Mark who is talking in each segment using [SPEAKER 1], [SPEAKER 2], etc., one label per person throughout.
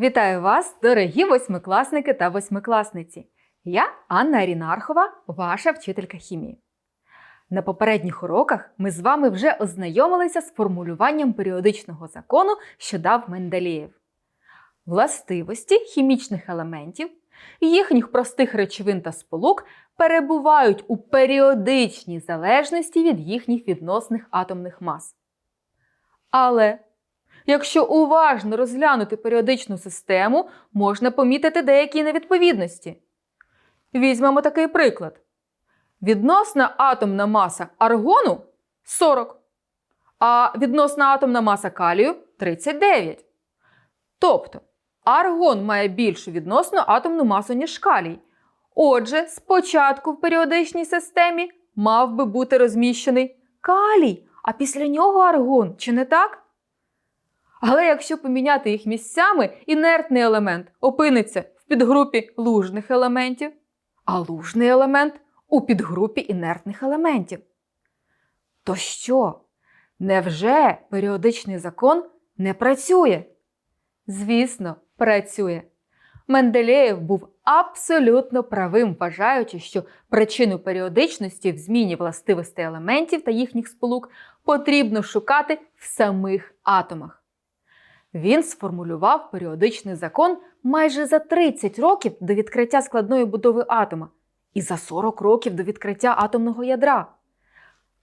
[SPEAKER 1] Вітаю вас, дорогі восьмикласники та восьмикласниці! Я Анна Арінархова, ваша вчителька хімії. На попередніх уроках ми з вами вже ознайомилися з формулюванням періодичного закону, що дав Менделєєв. Властивості хімічних елементів, їхніх простих речовин та сполук перебувають у періодичній залежності від їхніх відносних атомних мас. Але Якщо уважно розглянути періодичну систему, можна помітити деякі невідповідності. Візьмемо такий приклад. Відносна атомна маса аргону 40, а відносна атомна маса калію 39. Тобто аргон має більшу відносну атомну масу, ніж калій. Отже, спочатку в періодичній системі мав би бути розміщений калій, а після нього аргон, чи не так? Але якщо поміняти їх місцями, інертний елемент опиниться в підгрупі лужних елементів, а лужний елемент у підгрупі інертних елементів. То що? Невже періодичний закон не працює? Звісно, працює. Менделєєв був абсолютно правим, вважаючи, що причину періодичності в зміні властивостей елементів та їхніх сполук потрібно шукати в самих атомах. Він сформулював періодичний закон майже за 30 років до відкриття складної будови атома і за 40 років до відкриття атомного ядра.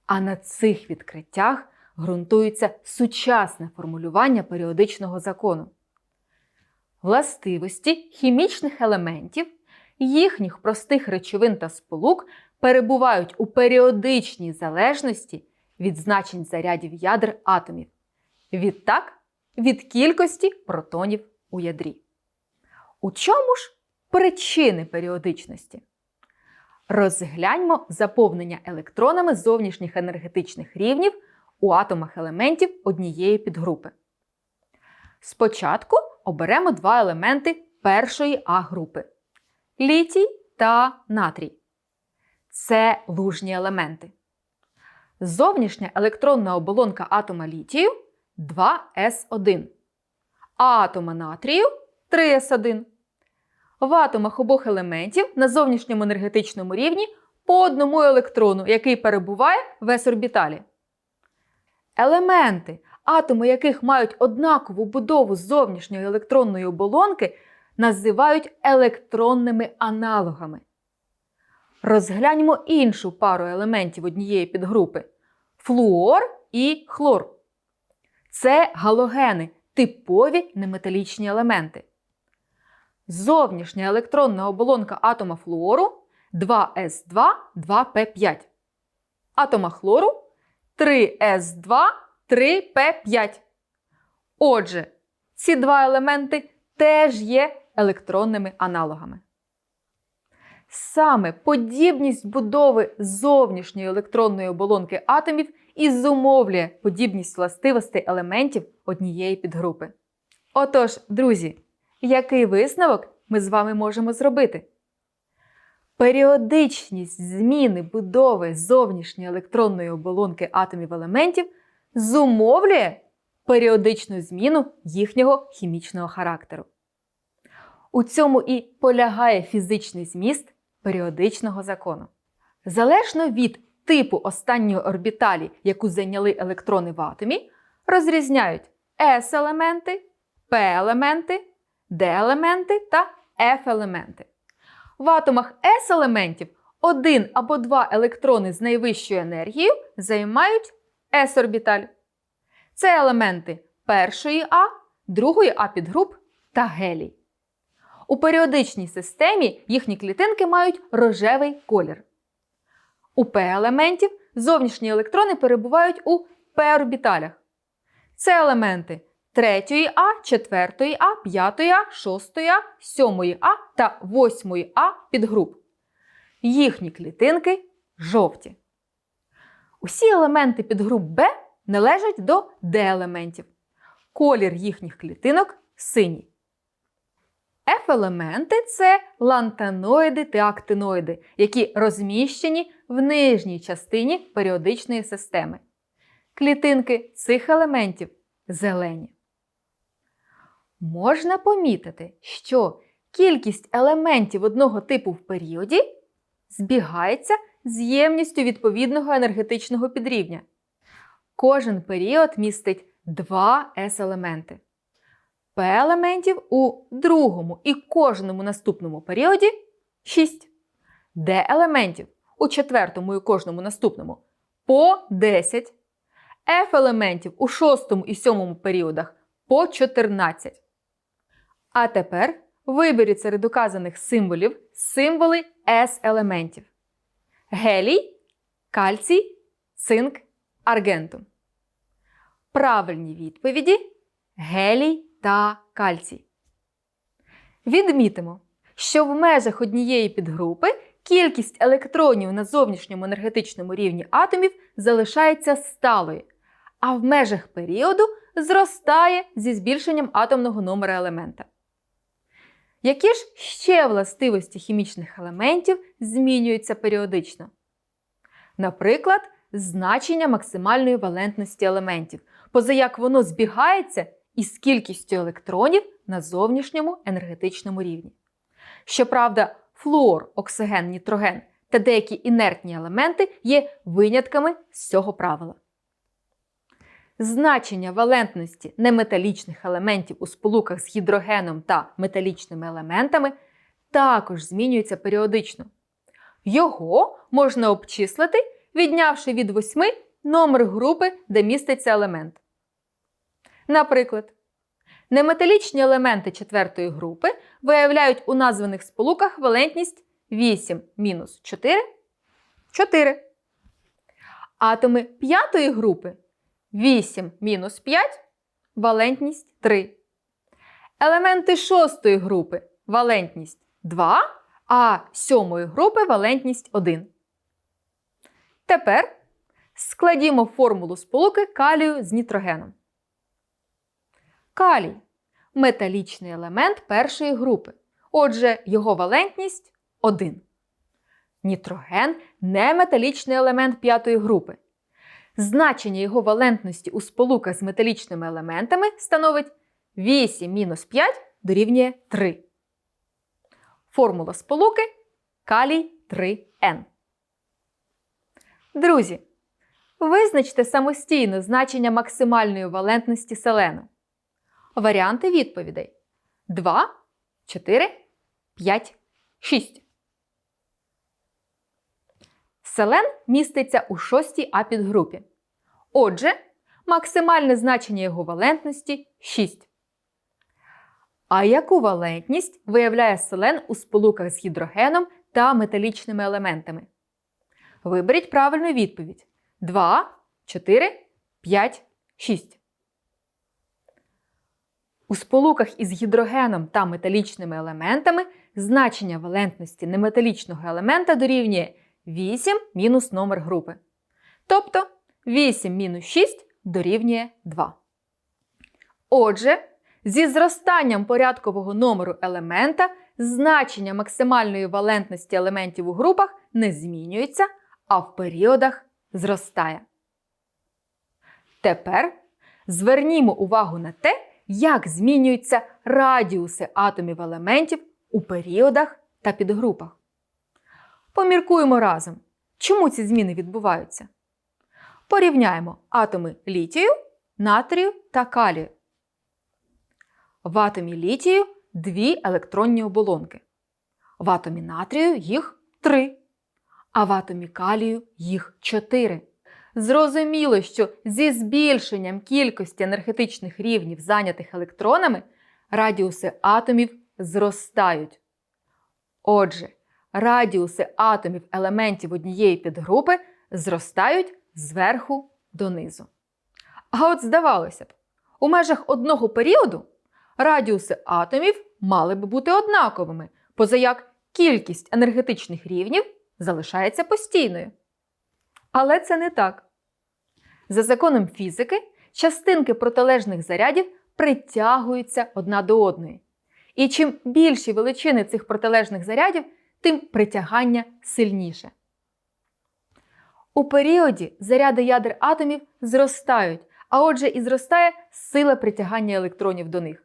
[SPEAKER 1] А на цих відкриттях ґрунтується сучасне формулювання періодичного закону. Властивості хімічних елементів, їхніх простих речовин та сполук перебувають у періодичній залежності від значень зарядів ядер атомів. Відтак, від кількості протонів у ядрі. У чому ж причини періодичності? Розгляньмо заповнення електронами зовнішніх енергетичних рівнів у атомах елементів однієї підгрупи. Спочатку оберемо два елементи першої А групи літій та натрій. Це лужні елементи. Зовнішня електронна оболонка атома літію 2С1. Атома натрію 3С1. В атомах обох елементів на зовнішньому енергетичному рівні по одному електрону, який перебуває в s-орбіталі. Елементи, атоми яких мають однакову будову зовнішньої електронної оболонки, називають електронними аналогами. Розгляньмо іншу пару елементів однієї підгрупи флуор і хлор. Це галогени, типові неметалічні елементи. Зовнішня електронна оболонка атома флуору 2С2, 2П5. Атома хлору 3С2, 3П5. Отже, ці два елементи теж є електронними аналогами. Саме подібність будови зовнішньої електронної оболонки атомів і зумовлює подібність властивостей елементів однієї підгрупи. Отож, друзі, який висновок ми з вами можемо зробити? Періодичність зміни будови зовнішньої електронної оболонки атомів елементів зумовлює періодичну зміну їхнього хімічного характеру. У цьому і полягає фізичний зміст періодичного закону. Залежно від типу останньої орбіталі, яку зайняли електрони в атомі, розрізняють S-елементи, P-елементи, D-елементи та F-елементи. В атомах S-елементів один або два електрони з найвищою енергією займають S-орбіталь. Це елементи першої А, другої А підгруп та гелій. У періодичній системі їхні клітинки мають рожевий колір. У П-елементів зовнішні електрони перебувають у П-орбіталях. Це елементи 3 А, 4 А, 5 А, 6 А, 7 А та 8 А підгруп. Їхні клітинки жовті. Усі елементи підгруп Б належать до Д-елементів. Колір їхніх клітинок синій. F-елементи це лантаноїди та актиноїди, які розміщені в нижній частині періодичної системи. Клітинки цих елементів зелені. можна помітити, що кількість елементів одного типу в періоді збігається з ємністю відповідного енергетичного підрівня. Кожен період містить два P-елементів у другому і кожному наступному періоді 6. D-елементів у четвертому і кожному наступному по 10. F-елементів у шостому і сьомому періодах по 14. А тепер виберіть серед указаних символів символи S-елементів. Гелій, кальцій, цинк, аргентум. Правильні відповіді гелій та кальцій. Відмітимо, що в межах однієї підгрупи кількість електронів на зовнішньому енергетичному рівні атомів залишається сталою, а в межах періоду зростає зі збільшенням атомного номера елемента. Які ж ще властивості хімічних елементів змінюються періодично? Наприклад, значення максимальної валентності елементів, позаяк воно збігається із кількістю електронів на зовнішньому енергетичному рівні. Щоправда, флуор, оксиген, нітроген та деякі інертні елементи є винятками з цього правила. Значення валентності неметалічних елементів у сполуках з гідрогеном та металічними елементами також змінюється періодично. Його можна обчислити, віднявши від 8 номер групи, де міститься елемент. Наприклад, неметалічні елементи четвертої групи виявляють у названих сполуках валентність 8 мінус 4 4. Атоми п'ятої групи 8 мінус 5 валентність 3. Елементи шостої групи валентність 2, а сьомої групи валентність 1. Тепер складімо формулу сполуки калію з нітрогеном. Калій металічний елемент першої групи. Отже, його валентність 1. Нітроген неметалічний елемент п'ятої групи. Значення його валентності у сполуках з металічними елементами становить 8 мінус 5 дорівнює 3. Формула сполуки калій 3N. Друзі, визначте самостійно значення максимальної валентності селену. Варіанти відповідей 2, 4, 5, 6. Селен міститься у шостій А підгрупі. Отже, максимальне значення його валентності 6. А яку валентність виявляє селен у сполуках з гідрогеном та металічними елементами? Виберіть правильну відповідь: 2, 4, 5, 6. У сполуках із гідрогеном та металічними елементами значення валентності неметалічного елемента дорівнює 8 мінус номер групи. Тобто 8 мінус 6 дорівнює 2. Отже, зі зростанням порядкового номеру елемента значення максимальної валентності елементів у групах не змінюється, а в періодах зростає. Тепер звернімо увагу на те, як змінюються радіуси атомів елементів у періодах та підгрупах. Поміркуємо разом, чому ці зміни відбуваються. Порівняємо атоми літію, натрію та калію. В атомі літію дві електронні оболонки. В атомі натрію їх три, а в атомі калію їх чотири. Зрозуміло, що зі збільшенням кількості енергетичних рівнів, зайнятих електронами, радіуси атомів зростають. Отже, радіуси атомів елементів однієї підгрупи зростають зверху донизу. А от здавалося б, у межах одного періоду радіуси атомів мали б бути однаковими, позаяк кількість енергетичних рівнів залишається постійною. Але це не так. За законом фізики, частинки протилежних зарядів притягуються одна до одної. І чим більші величини цих протилежних зарядів, тим притягання сильніше. У періоді заряди ядер атомів зростають, а отже, і зростає сила притягання електронів до них.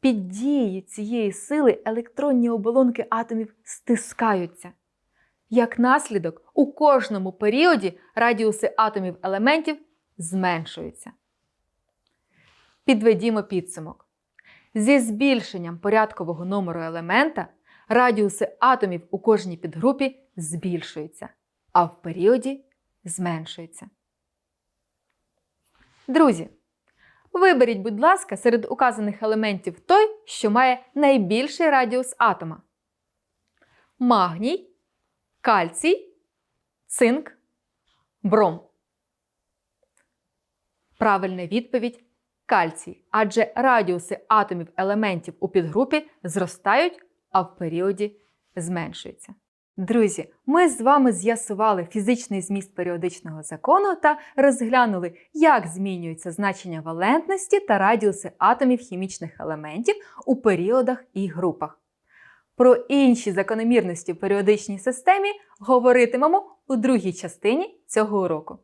[SPEAKER 1] Під дією цієї сили електронні оболонки атомів стискаються. Як наслідок, у кожному періоді радіуси атомів елементів зменшуються. Підведімо підсумок. Зі збільшенням порядкового номеру елемента радіуси атомів у кожній підгрупі збільшуються, а в періоді зменшуються. Друзі, виберіть, будь ласка, серед указаних елементів той, що має найбільший радіус атома: магній, кальцій, цинк, бром. Правильна відповідь кальцій, адже радіуси атомів елементів у підгрупі зростають, а в періоді зменшуються. Друзі, ми з вами з'ясували фізичний зміст періодичного закону та розглянули, як змінюється значення валентності та радіуси атомів хімічних елементів у періодах і групах. Про інші закономірності в періодичній системі говоритимемо у другій частині цього уроку.